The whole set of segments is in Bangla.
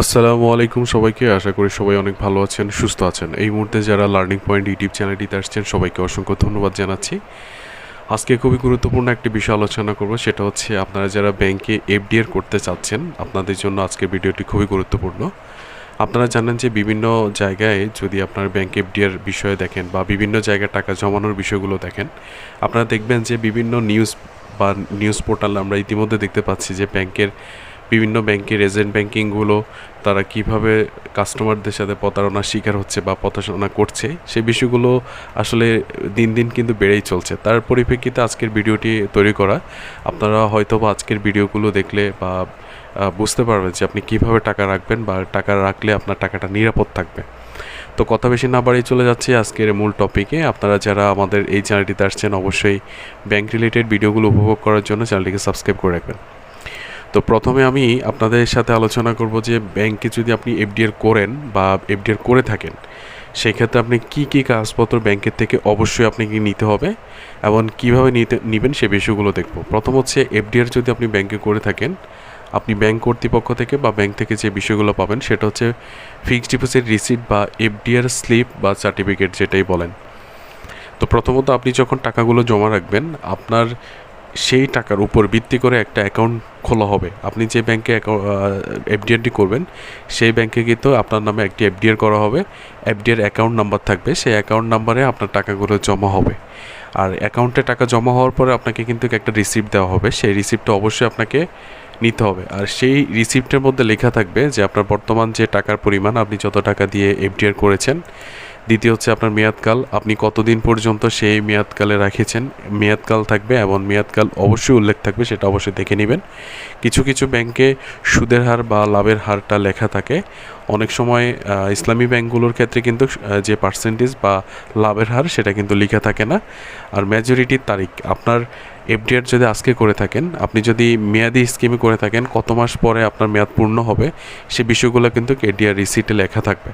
আসসালামু আলাইকুম সবাইকে। আশা করি সবাই অনেক ভালো আছেন, সুস্থ আছেন। এই মুহূর্তে যারা লার্নিং পয়েন্ট ইউটিউব চ্যানেলটিতে আসছেন, সবাইকে অসংখ্য ধন্যবাদ জানাচ্ছি। আজকে খুবই গুরুত্বপূর্ণ একটি বিষয় আলোচনা করব, সেটা হচ্ছে আপনারা যারা ব্যাংকে এফডিআর করতে চাচ্ছেন, আপনাদের জন্য আজকের ভিডিওটি খুবই গুরুত্বপূর্ণ। আপনারা জানেন যে বিভিন্ন জায়গায় যদি আপনার ব্যাংক এফডিআর বিষয়ে দেখেন বা বিভিন্ন জায়গায় টাকা জমানোর বিষয়গুলো দেখেন, আপনারা দেখবেন যে বিভিন্ন নিউজ বা নিউজ পোর্টাল আমরা ইতিমধ্যে দেখতে পাচ্ছি যে ব্যাংকের বিভিন্ন ব্যাংকের এজেন্ট ব্যাংকিংগুলো তারা কীভাবে কাস্টমারদের সাথে প্রতারণার শিকার হচ্ছে বা প্রতারণা করছে সেই বিষয়গুলো আসলে দিন দিন কিন্তু বেড়েই চলছে। তার পরিপ্রেক্ষিতে আজকের ভিডিওটি তৈরি করা। আপনারা হয়তো বা আজকের ভিডিওগুলো দেখলে বা বুঝতে পারবেন যে আপনি কীভাবে টাকা রাখবেন বা টাকা রাখলে আপনার টাকাটা নিরাপদ থাকবে। তো কথা বেশি না বাড়িয়ে চলে যাচ্ছি আজকের মূল টপিকে। আপনারা যারা আমাদের এই চ্যানেলটিতে আসছেন অবশ্যই ব্যাংক রিলেটেড ভিডিওগুলো উপভোগ করার জন্য চ্যানেলটিকে সাবস্ক্রাইব করে রাখবেন। তো প্রথমে আমি আপনাদের সাথে আলোচনা করব যে ব্যাংকে যদি আপনি এফডিআর করেন বা এফডিআর করে থাকেন সেই ক্ষেত্রে আপনি কি কি কাগজপত্র ব্যাংকের থেকে অবশ্যই আপনাকে নিতে হবে এবং কীভাবে নিতে, নেবেন সে বিষয়গুলো দেখব। প্রথম হচ্ছে এফডিআর যদি আপনি ব্যাংকে করে থাকেন, আপনি ব্যাংক কর্তৃপক্ষ থেকে বা ব্যাংক থেকে যে বিষয়গুলো পাবেন সেটা হচ্ছে ফিক্সড ডিপোজিট রিসিট বা এফডিআর স্লিপ বা সার্টিফিকেট যেটাই বলেন। তো প্রথমত আপনি যখন টাকাগুলো জমা রাখবেন, আপনার সেই টাকার উপর ভিত্তি করে একটা অ্যাকাউন্ট খোলা হবে। আপনি যে ব্যাংকে এফডিআরটি করবেন, সেই ব্যাংকে কিন্তু আপনার নামে একটি এফডিআর করা হবে। এফডিআর অ্যাকাউন্ট নাম্বার থাকবে। সেই অ্যাকাউন্ট নাম্বারে আপনার টাকাগুলো জমা হবে। আর অ্যাকাউন্টে টাকা জমা হওয়ার পরে আপনাকে কিন্তু একটা রিসিপ্ট দেওয়া হবে। সেই রিসিপ্টটা অবশ্যই আপনাকে নিতে হবে। আর সেই রিসিপ্টের মধ্যে লেখা থাকবে যে, আপনার বর্তমান যে টাকার পরিমাণ, আপনি যত টাকা দিয়ে এফডিআর করেছেন, দ্বিতীয় হচ্ছে আপনার মেয়াদকাল, আপনি কতদিন পর্যন্ত সেই মেয়াদকালে রাখেছেন। মেয়াদকাল থাকবে এবং মেয়াদকাল অবশ্যই উল্লেখ থাকবে, সেটা অবশ্যই দেখে নেবেন। কিছু কিছু ব্যাংকে সুদের হার বা লাভের হারটা লেখা থাকে। অনেক সময় ইসলামী ব্যাংকগুলোর ক্ষেত্রে কিন্তু যে পার্সেন্টেজ বা লাভের হার সেটা কিন্তু লেখা থাকে না। আর মেজরিটির তারিখ, আপনার এফডিআর যদি আজকে করে থাকেন, আপনি যদি মেয়াদি স্কিমে করে থাকেন, কত মাস পরে আপনার মেয়াদ পূর্ণ হবে, সে বিষয়গুলো কিন্তু এডিআর রিসিটে লেখা থাকবে।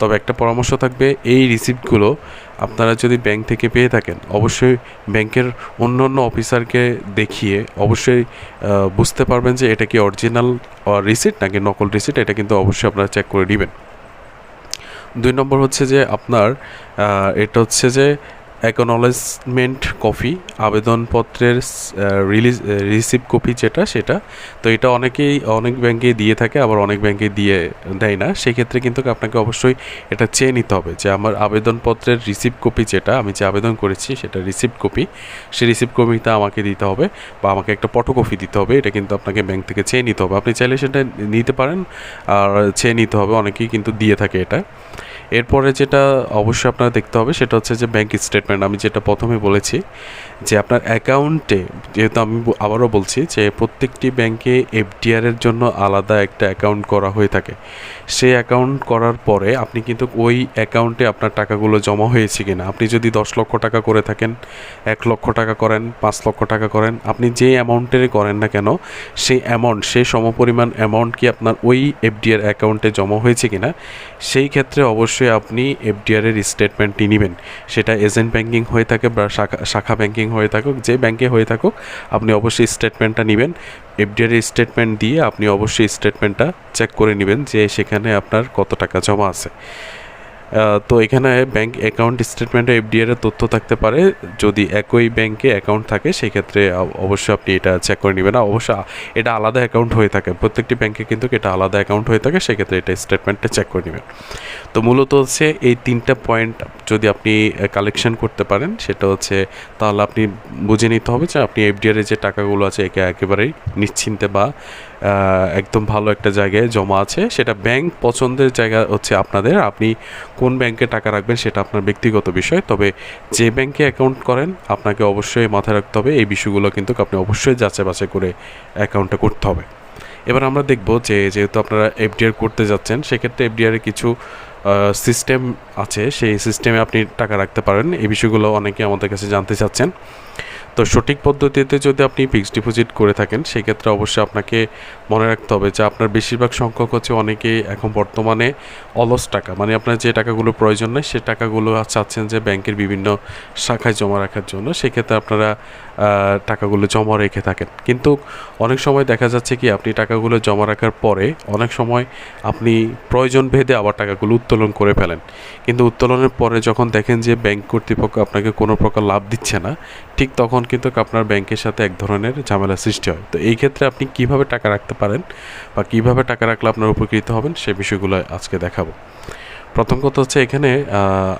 তবে একটা পরামর্শ থাকবে, এই রিসিপ্টগুলো আপনারা যদি ব্যাংক থেকে পেয়ে থাকেন, অবশ্যই ব্যাংকের অন্য অন্য অফিসারকে দেখিয়ে অবশ্যই বুঝতে পারবেন যে এটা কি অরিজিনাল রিসিট নাকি নকল রিসিট এটা কিন্তু অবশ্যই আপনারা চেক করে নেবেন। দুই নম্বর হচ্ছে যে আপনার এটা হচ্ছে যে অ্যাকনোলেজমেন্ট কপি আবেদনপত্রের রিলিজ রিসিভ কপি যেটা, সেটা। তো এটা অনেকেই, অনেক ব্যাংকে দিয়ে থাকে, আবার অনেক ব্যাংকে দিয়ে দেয় না। সেক্ষেত্রে কিন্তু আপনাকে অবশ্যই এটা চেয়ে নিতে হবে যে আমার আবেদনপত্রের রিসিভ কপি যেটা, আমি যে আবেদন করেছি সেটা রিসিভ কপি সেই রিসিভ কপিটা আমাকে দিতে হবে বা আমাকে একটা ফটোকপি দিতে হবে। এটা কিন্তু আপনাকে ব্যাংক থেকে চেয়ে নিতে হবে। আপনি চাইলে সেটা নিতে পারেন আর চেয়ে নিতে হবে। অনেকেই কিন্তু দিয়ে থাকে এটা। এরপরে যেটা অবশ্যই আপনারা দেখতে হবে সেটা হচ্ছে যে ব্যাংক স্টেটমেন্ট আমি যেটা প্রথমে বলেছি যে আপনার অ্যাকাউন্টে যেহেতু আমি আবারও বলছি যে প্রত্যেকটি ব্যাংকে এফডিআর এর জন্য আলাদা একটা অ্যাকাউন্ট করা হয়ে থাকে। সেই অ্যাকাউন্ট করার পরে আপনি কিন্তু ওই অ্যাকাউন্টে আপনার টাকাগুলো জমা হয়েছে কিনা। আপনি যদি দশ লক্ষ টাকা করে থাকেন, এক লক্ষ টাকা করেন, পাঁচ লক্ষ টাকা করেন, আপনি যে অ্যামাউন্টের করেন না কেন, সেই অ্যামাউন্ট সেই সমপরিমাণ অ্যামাউন্ট কি আপনার ওই এফডিআর অ্যাকাউন্টে জমা হয়েছে কিনা, সেই ক্ষেত্রে অবশ্যই আপনি এফডিআর এর স্টেটমেন্টটি নেবেন। সেটা এজেন্ট ব্যাংকিং হয়ে থাকে বা শাখা শাখা ব্যাংকিং হয়ে থাকুক, যে ব্যাংকে হয়ে থাকুক, আপনি অবশ্যই স্টেটমেন্টটা নেবেন। এফডিআর স্টেটমেন্ট দিয়ে আপনি অবশ্যই স্টেটমেন্টটা চেক করে নেবেন যে সেখানে আপনার কত টাকা জমা আছে। তো এখানে ব্যাংক অ্যাকাউন্ট স্টেটমেন্টে এফডিআর এর তথ্য থাকতে পারে। যদি একই ব্যাংকে অ্যাকাউন্ট থাকে, সেক্ষেত্রে অবশ্যই আপনি এটা চেক করে নেবেন। অবশ্য এটা আলাদা অ্যাকাউন্ট হয়ে থাকে। প্রত্যেকটি ব্যাংকে কিন্তু এটা আলাদা অ্যাকাউন্ট হয়ে থাকে, সেক্ষেত্রে এটা স্টেটমেন্টটা চেক করে নেবেন। তো মূলত হচ্ছে এই তিনটা পয়েন্ট যদি আপনি কালেকশন করতে পারেন, সেটা হচ্ছে তাহলে আপনি বুঝে নিতে হবে যে আপনি এফডিআর এর যে টাকাগুলো আছে, একে একেবারেই নিশ্চিন্তে বা একদম ভালো একটা জায়গায় জমা আছে। সেটা ব্যাংক পছন্দের জায়গা হচ্ছে আপনাদের। আপনি কোন ব্যাংকে টাকা রাখবেন সেটা আপনার ব্যক্তিগত বিষয়। তবে যে ব্যাংকে অ্যাকাউন্ট করেন, আপনাকে অবশ্যই মাথায় রাখতে হবে। এই বিষয়গুলো কিন্তু আপনি অবশ্যই যাচাই বাছাই করে অ্যাকাউন্টটা করতে হবে। এবার আমরা দেখব যে, যেহেতু আপনারা এফডিআর করতে যাচ্ছেন, সেক্ষেত্রে এফডিআর কিছু সিস্টেম আছে। সেই সিস্টেমে আপনি টাকা রাখতে পারেন। এই বিষয়গুলো অনেকে আমাদের কাছে জানতে চাচ্ছেন। তো সঠিক পদ্ধতিতে যদি আপনি ফিক্সড ডিপোজিট করে থাকেন, সেক্ষেত্রে অবশ্যই আপনাকে মনে রাখতে হবে যে আপনার বেশিরভাগ সংখ্যক হচ্ছে অনেকেই এখন বর্তমানে অলস টাকা। মানে আপনার যে টাকাগুলো প্রয়োজন নেই, সে টাকাগুলো চাচ্ছেন যে ব্যাংকের বিভিন্ন শাখায় জমা রাখার জন্য, সেক্ষেত্রে আপনারা টাকাগুলো জমা রেখে থাকেন। কিন্তু অনেক সময় দেখা যাচ্ছে কি, আপনি টাকাগুলো জমা রাখার পরে অনেক সময় আপনি প্রয়োজন ভেদে আবার টাকাগুলো উত্তোলন করে ফেলেন। কিন্তু উত্তোলনের পরে যখন দেখেন যে ব্যাংক কর্তৃপক্ষ আপনাকে কোনো প্রকার লাভ দিচ্ছে না, ঠিক তখন কিন্তু আপনার ব্যাংকের সাথে এক ধরনের ঝামেলা সৃষ্টি হয়। তো এই ক্ষেত্রে আপনি কীভাবে টাকা রাখতে পারেন বা কীভাবে টাকা রাখলে আপনার উপকৃত হবেন সে বিষয়গুলো আজকে দেখাবো। প্রথম কথা হচ্ছে এখানে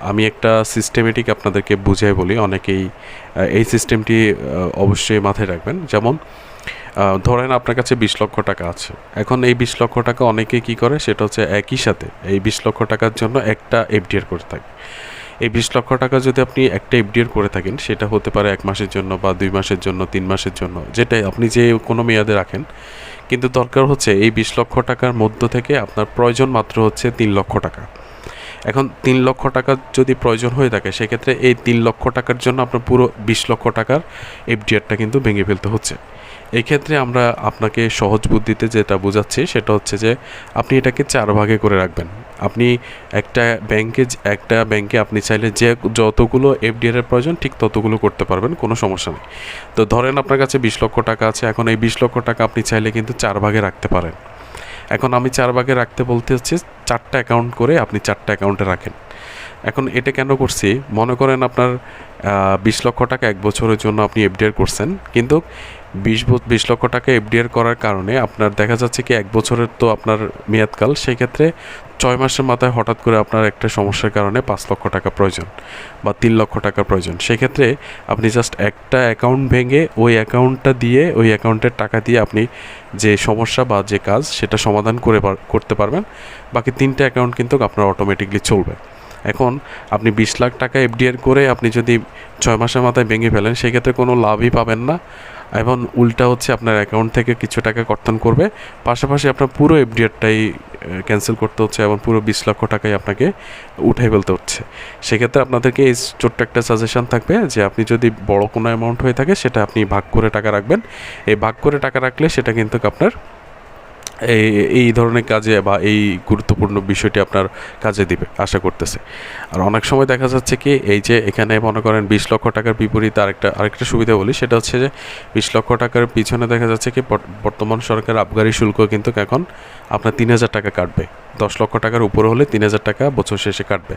আমি একটা সিস্টেমেটিক আপনাদেরকে বুঝাই বলি। অনেকেই এই সিস্টেমটি অবশ্যই মাথায় রাখবেন। যেমন ধরেন আপনার কাছে বিশ লক্ষ টাকা আছে। এখন এই বিশ লক্ষ টাকা অনেকেই কি করে? সেটা হচ্ছে একই সাথে। এই বিশ লক্ষ টাকার জন্য একটা এফডিআর করে থাকে। এই বিশ লক্ষ টাকা যদি আপনি একটা এফডিআর করে থাকেন, সেটা হতে পারে এক মাসের জন্য বা দুই মাসের জন্য, তিন মাসের জন্য, যেটাই আপনি যে কোনো মেয়াদে রাখেন। কিন্তু দরকার হচ্ছে এই বিশ লক্ষ টাকার মধ্য থেকে আপনার প্রয়োজন মাত্র হচ্ছে তিন লক্ষ টাকা। এখন তিন লক্ষ টাকা যদি প্রয়োজন হয়ে থাকে, সেক্ষেত্রে এই তিন লক্ষ টাকার জন্য আপনার পুরো বিশ লক্ষ টাকার এফডিআরটা কিন্তু ভেঙে ফেলতে হচ্ছে। এই ক্ষেত্রে আমরা আপনাকে সহজ বুদ্ধিতে যেটা বোঝাচ্ছি সেটা হচ্ছে যে আপনি এটাকে চার ভাগে করে রাখবেন। আপনি একটা ব্যাংকে একটা ব্যাংকে আপনি চাইলে যে যতগুলো এফডিআর এর প্রয়োজন ঠিক ততগুলো করতে পারবেন, কোনো সমস্যা নেই। তো ধরেন আপনার কাছে বিশ লক্ষ টাকা আছে, এখন এই বিশ লক্ষ টাকা আপনি চাইলে কিন্তু চার ভাগে রাখতে পারেন। এখন আমি চার ভাগে রাখতে বলতে হচ্ছে চারটা অ্যাকাউন্ট করে আপনি চারটা অ্যাকাউন্টে রাখেন। এখন এটা কেন করছি? মনে করেন আপনার বিশ লক্ষ টাকা এক বছরের জন্য আপনি এফডিআর করছেন। কিন্তু বিশ বিশ লক্ষ টাকা এফডিআর করার কারণে আপনার দেখা যাচ্ছে কি এক বছরের তো আপনার মেয়াদকাল সেই ক্ষেত্রে ছয় মাসের মাথায় হঠাৎ করে আপনার একটা সমস্যার কারণে পাঁচ লক্ষ টাকা প্রয়োজন বা তিন লক্ষ টাকা প্রয়োজন। সেক্ষেত্রে আপনি জাস্ট একটা অ্যাকাউন্ট ভেঙে ওই অ্যাকাউন্টটা দিয়ে, ওই অ্যাকাউন্টের টাকা দিয়ে আপনি যে সমস্যা বা যে কাজ, সেটা সমাধান করে করতে পারবেন। বাকি তিনটা অ্যাকাউন্ট কিন্তু আপনার অটোমেটিকলি চলবে। এখন আপনি বিশ লাখ টাকা এফডিআর করে আপনি যদি ছয় মাসের মাথায় ভেঙে ফেলেন, সেক্ষেত্রে কোনো লাভই পাবেন না। এবং উল্টা হচ্ছে আপনার অ্যাকাউন্ট থেকে কিছু টাকা কর্তন করবে। পাশাপাশি আপনার পুরো এফডিআরটাই ক্যান্সেল করতে হচ্ছে এবং পুরো বিশ লক্ষ টাকাই আপনাকে উঠাই ফেলতে হচ্ছে। সেক্ষেত্রে আপনাদেরকে এই ছোট্ট একটা সাজেশন থাকবে যে আপনি যদি বড় কোনো অ্যামাউন্ট হয়ে থাকে, সেটা আপনি ভাগ করে টাকা রাখবেন। এই ভাগ করে টাকা রাখলে সেটা কিন্তু আপনার এই এই ধরনের কাজে বা এই গুরুত্বপূর্ণ বিষয়টি আপনার কাজে দিবে, আশা করতেছে। আর অনেক সময় দেখা যাচ্ছে কি, এই যে এখানে মনে করেন বিশ লক্ষ টাকার বিপরীতে আরেকটা আরেকটা সুবিধা বলি, সেটা হচ্ছে যে বিশ লক্ষ টাকার পিছনে দেখা যাচ্ছে কি বর্তমান সরকার আবগারি শুল্ক কিন্তু এখন আপনার তিন হাজার টাকা কাটবে। দশ লক্ষ টাকার উপরে হলে তিন হাজার টাকা বছর শেষে কাটবে।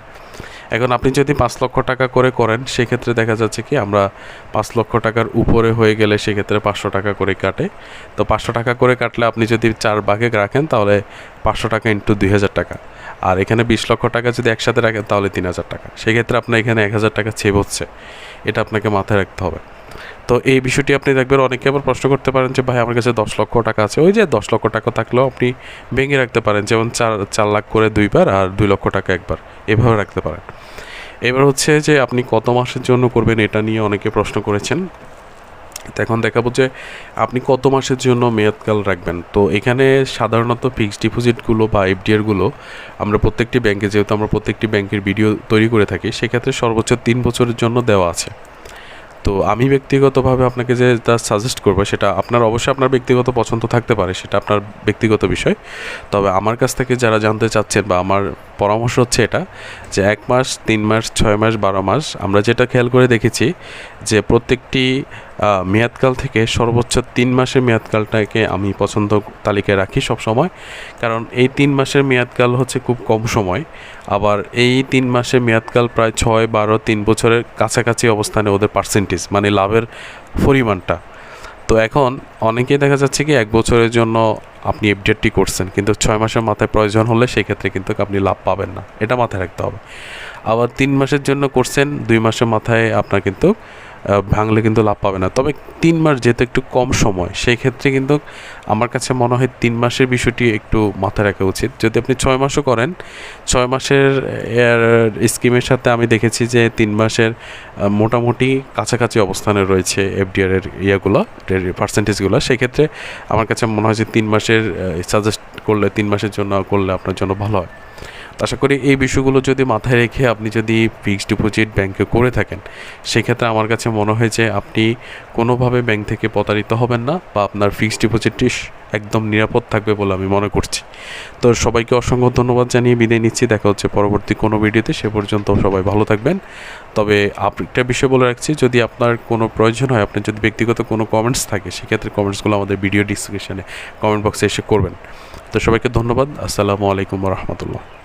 এখন আপনি যদি পাঁচ লক্ষ টাকা করে করেন, সেক্ষেত্রে দেখা যাচ্ছে কি আমরা পাঁচ লক্ষ টাকার উপরে হয়ে গেলে সেক্ষেত্রে পাঁচশো টাকা করে কাটে। তো পাঁচশো টাকা করে কাটলে আপনি যদি চার ভাগে রাখেন, তাহলে পাঁচশো টাকা ইন্টু দুই হাজার টাকা। আর এখানে বিশ লক্ষ টাকা যদি একসাথে রাখেন, তাহলে তিন হাজার টাকা। সেক্ষেত্রে আপনার এখানে এক হাজার টাকা সেভ হচ্ছে। এটা আপনাকে মাথায় রাখতে হবে। তো এই বিষয়টি আপনি দেখবেন অনেকে আবার প্রশ্ন করতে পারেন যে, ভাই, আমার কাছে দশ লক্ষ টাকা আছে। ওই যে দশ লক্ষ টাকা থাকলেও আপনি ভেঙে রাখতে পারেন। যেমন চার চার লাখ করে দুইবার আর দুই লক্ষ টাকা একবার। এভাবে রাখতে পারেন। এবার হচ্ছে যে, আপনি কত মাসের জন্য করবেন এটা নিয়ে অনেকে প্রশ্ন করেছেন। তো এখন দেখাবো যে, আপনি কত মাসের জন্য মেয়াদকাল রাখবেন? তো এখানে সাধারণত ফিক্সড ডিপোজিটগুলো বা এফডিআরগুলো আমরা প্রত্যেকটি ব্যাংকে, যেহেতু আমরা প্রত্যেকটি ব্যাংকের ভিডিও তৈরি করে থাকি, সেক্ষেত্রে সর্বোচ্চ তিন বছরের জন্য দেওয়া আছে। তো আমি ব্যক্তিগতভাবে আপনাকে যে তা সাজেস্ট করব, সেটা আপনার অবশ্যই আপনার ব্যক্তিগত পছন্দ থাকতে পারে, সেটা আপনার ব্যক্তিগত বিষয়। তবে আমার কাছ থেকে যারা জানতে চাচ্ছেন বা আমার পরামর্শ হচ্ছে এটা, যে এক মাস, তিন মাস, ছয় মাস, বারো মাস, আমরা যেটা খেয়াল করে দেখেছি যে প্রত্যেকটি মেয়াদকাল থেকে সর্বোচ্চ তিন মাসের মেয়াদকালটাকে আমি পছন্দ তালিকায় রাখি সব সময় কারণ এই তিন মাসের মেয়াদকাল হচ্ছে খুব কম সময়। আবার এই তিন মাসের মেয়াদকাল প্রায় ছয়, বারো, তিন বছরের কাছাকাছি অবস্থানে ওদের পার্সেন্টেজ মানে লাভের পরিমাণটা। তো এখন অনেকেই দেখা যাচ্ছে কি, এক বছরের জন্য আপনি এফডিআরটি করছেন, কিন্তু ছয় মাসের মাথায় প্রয়োজন হলে সেক্ষেত্রে কিন্তু আপনি লাভ পাবেন না। এটা মাথায় রাখতে হবে। আবার তিন মাসের জন্য করছেন, দুই মাসের মাথায় আপনার কিন্তু ভাঙলে কিন্তু লাভ পাবে না। তবে তিন মাস যেহেতু একটু কম সময়, সেই ক্ষেত্রে কিন্তু আমার কাছে মনে হয় তিন মাসের বিষয়টি একটু মাথায় রাখা উচিত। যদি আপনি ছয় মাসও করেন, ছয় মাসের স্কিমের সাথে আমি দেখেছি যে তিন মাসের মোটামুটি কাছাকাছি অবস্থানে রয়েছে এফডিআর এর ইয়েগুলো পার্সেন্টেজগুলো সেক্ষেত্রে আমার কাছে মনে হয় যে তিন মাসের সাজেস্ট করলে, তিন মাসের জন্য করলে আপনার জন্য ভালো হয়। আশা করি এই বিষয়গুলো যদি মাথায় রেখে আপনি যদি ফিক্সড ডিপোজিট ব্যাংকে করে থাকেন, সেক্ষেত্রে আমার কাছে মনে হয় যে আপনি কোনোভাবে ব্যাংক থেকে প্রতারিত হবেন না বা আপনার ফিক্সড ডিপোজিটটি একদম নিরাপদ থাকবে বলে আমি মনে করছি। তো সবাইকে অসংখ্য ধন্যবাদ জানিয়ে বিদায় নিচ্ছি। দেখা হচ্ছে পরবর্তী কোনো ভিডিওতে। সে পর্যন্ত সবাই ভালো থাকবেন। তবে একটা বিষয় বলে রাখছি, যদি আপনার কোনো প্রয়োজন হয়, আপনার যদি ব্যক্তিগত কোনো কমেন্টস থাকে, সেক্ষেত্রে কমেন্টসগুলো আমাদের ভিডিও ডিসক্রিপশনে কমেন্ট বক্সে এসে করবেন। তো সবাইকে ধন্যবাদ। আসসালামু আলাইকুম রহমতুল্লাহ।